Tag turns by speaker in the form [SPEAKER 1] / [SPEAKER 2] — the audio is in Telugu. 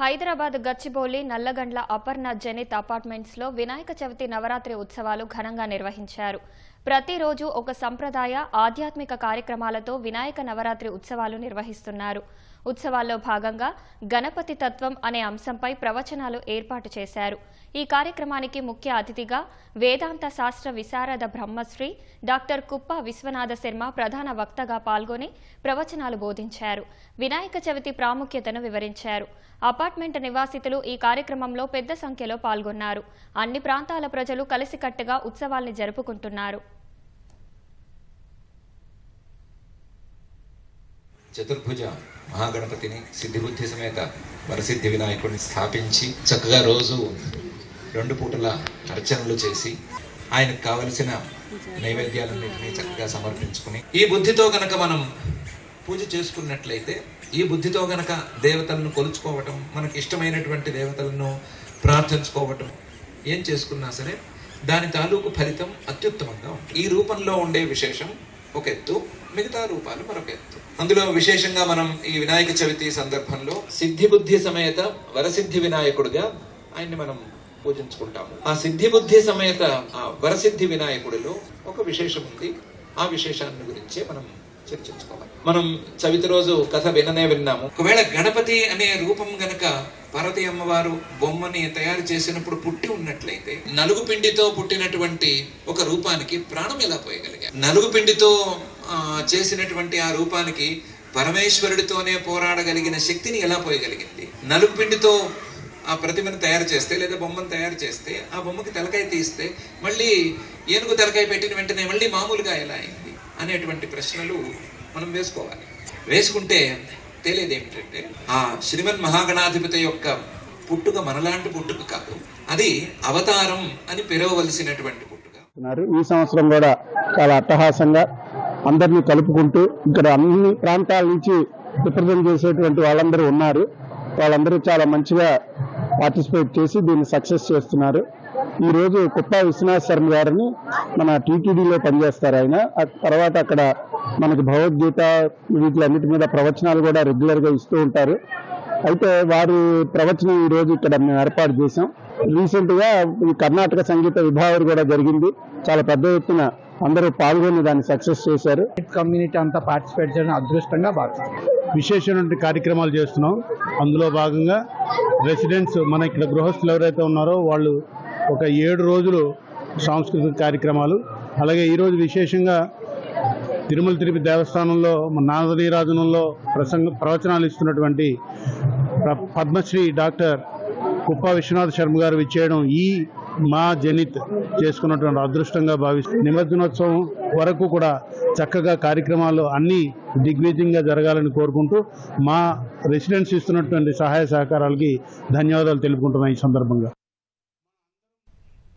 [SPEAKER 1] హైదరాబాద్ గచ్చిబౌలి నల్లగండ్ల అపర్ణ జనిత్ అపార్ట్మెంట్స్లో వినాయక చవితి నవరాత్రి ఉత్సవాలు ఘనంగా నిర్వహించారు. ప్రతిరోజు ఒక సంప్రదాయ ఆధ్యాత్మిక కార్యక్రమాలతో వినాయక నవరాత్రి ఉత్సవాలు నిర్వహిస్తున్నారు. ఉత్సవాల్లో భాగంగా గణపతి తత్వం అనే అంశంపై ప్రవచనాలు ఏర్పాటు చేశారు. ఈ కార్యక్రమానికి ముఖ్య అతిథిగా వేదాంత శాస్త్ర విశారద బ్రహ్మశ్రీ డాక్టర్ కుప్ప విశ్వనాథ శర్మ ప్రధాన వక్తగా పాల్గొని ప్రవచనాలు బోధించారు. వినాయక చవితి ప్రాముఖ్యతను వివరించారు. అపార్ట్మెంట్ నివాసితులు ఈ కార్యక్రమంలో పెద్ద సంఖ్యలో పాల్గొన్నారు. అన్ని ప్రాంతాల ప్రజలు కలిసికట్టుగా ఉత్సవాల్ని జరుపుకుంటున్నారు.
[SPEAKER 2] చతుర్భుజ మహాగణపతిని సిద్ధిబుద్ధి సమేత వరసిద్ధి వినాయకుడిని స్థాపించి చక్కగా రోజు రెండు పూటల అర్చనలు చేసి ఆయనకు కావలసిన నైవేద్యాలన్నింటినీ చక్కగా సమర్పించుకుని ఈ బుద్ధితో గనక మనం పూజ చేసుకున్నట్లయితే ఈ బుద్ధితో గనక దేవతలను కొలుచుకోవటం మనకి ఇష్టమైనటువంటి దేవతలను ప్రార్థించుకోవటం ఏం చేసుకున్నా సరే దాని తాలూకు ఫలితం అత్యుత్తమంగా ఉంటుంది. ఈ రూపంలో ఉండే విశేషం ఒక ఎత్తు మిగతా రూపాలు మరొక ఎత్తు. అందులో విశేషంగా మనం ఈ వినాయక చవితి సందర్భంలో సిద్ధి బుద్ధి సమేత వరసిద్ధి వినాయకుడిగా ఆయన్ని మనం పూజించుకుంటాము. ఆ సిద్ధి బుద్ధి సమేత ఆ వరసిద్ధి వినాయకుడిలో ఒక విశేషం ఉంది. ఆ విశేషాన్ని గురించే మనం చర్చించుకోవాలి. మనం చవితి రోజు కథ విననే విన్నాము. ఒకవేళ గణపతి అనే రూపం గనక పార్వతి అమ్మవారు బొమ్మని తయారు చేసినప్పుడు పుట్టి ఉన్నట్లయితే నలుగు పిండితో పుట్టినటువంటి ఒక రూపానికి ప్రాణం ఎలా పోయగలిగారు? నలుగు పిండితో చేసినటువంటి ఆ రూపానికి పరమేశ్వరుడితోనే పోరాడగలిగిన శక్తిని ఎలా పోయగలిగింది? నలుపు పిండితో ఆ ప్రతిమను తయారు చేస్తే లేదా బొమ్మను తయారు చేస్తే ఆ బొమ్మకి తలకాయ తీస్తే మళ్ళీ ఏనుగు తలకాయ పెట్టిన వెంటనే మళ్ళీ మామూలుగా ఎలా అయింది అనేటువంటి ప్రశ్నలు మనం వేసుకోవాలి. వేసుకుంటే తెలియదు ఏమిటంటే ఆ శ్రీమన్ మహాగణాధిపతి యొక్క పుట్టుక మనలాంటి పుట్టుక కాదు అది అవతారం అని పిలవవలసినటువంటి పుట్టుక.
[SPEAKER 3] ఈ సంవత్సరం కూడా చాలా అట్టహాసంగా అందరినీ కలుపుకుంటూ ఇక్కడ అన్ని ప్రాంతాల నుంచి రిప్రజెంట్ చేసేటువంటి వాళ్ళందరూ ఉన్నారు. వాళ్ళందరూ చాలా మంచిగా పార్టిసిపేట్ చేసి దీన్ని సక్సెస్ చేస్తున్నారు. ఈ రోజు కుప్ప విశ్వనాథ్ శర్మ గారిని మన టీటీడీలో పనిచేస్తారు ఆయన. తర్వాత అక్కడ మనకి భగవద్గీత వీటిలన్నిటి మీద ప్రవచనాలు కూడా రెగ్యులర్గా ఇస్తూ ఉంటారు. అయితే వారి ప్రవచనం ఈ రోజు ఇక్కడ మేము ఏర్పాటు చేశాం. రీసెంట్గా ఈ కర్ణాటక సంగీత విభాగం కూడా జరిగింది. చాలా పెద్ద ఎత్తున అందరూ పాల్గొని దాన్ని సక్సెస్ చేశారు.
[SPEAKER 4] కమ్యూనిటీ అంతా పార్టిసిపేట్ చేయడం అదృష్టంగా భావిస్తున్నాం
[SPEAKER 3] విశేషమైన కార్యక్రమాలు చేస్తున్నాం. అందులో భాగంగా రెసిడెంట్స్ మన ఇక్కడ గృహస్థులు ఎవరైతే ఉన్నారో వాళ్ళు ఒక ఏడు రోజులు సాంస్కృతిక కార్యక్రమాలు. అలాగే ఈరోజు విశేషంగా తిరుమల తిరుపతి దేవస్థానంలో మన నాదనీరాజనంలో ప్రసంగ ప్రవచనాలు ఇస్తున్నటువంటి పద్మశ్రీ డాక్టర్ కుప్ప విశ్వనాథ్ శర్మ గారు విచ్చేయడం ఈ మా జనిత్ చేసుకున్నటువంటి అదృష్టంగా భావిస్తూ నిమజ్జనోత్సవం వరకు కూడా చక్కగా కార్యక్రమాలు అన్ని దిగ్విజయంగా జరగాలని కోరుకుంటూ మా రెసిడెంట్స్ ఇస్తున్నటువంటి సహాయ సహకారాలకి ధన్యవాదాలు తెలుపుకుంటున్నాం ఈ సందర్భంగా.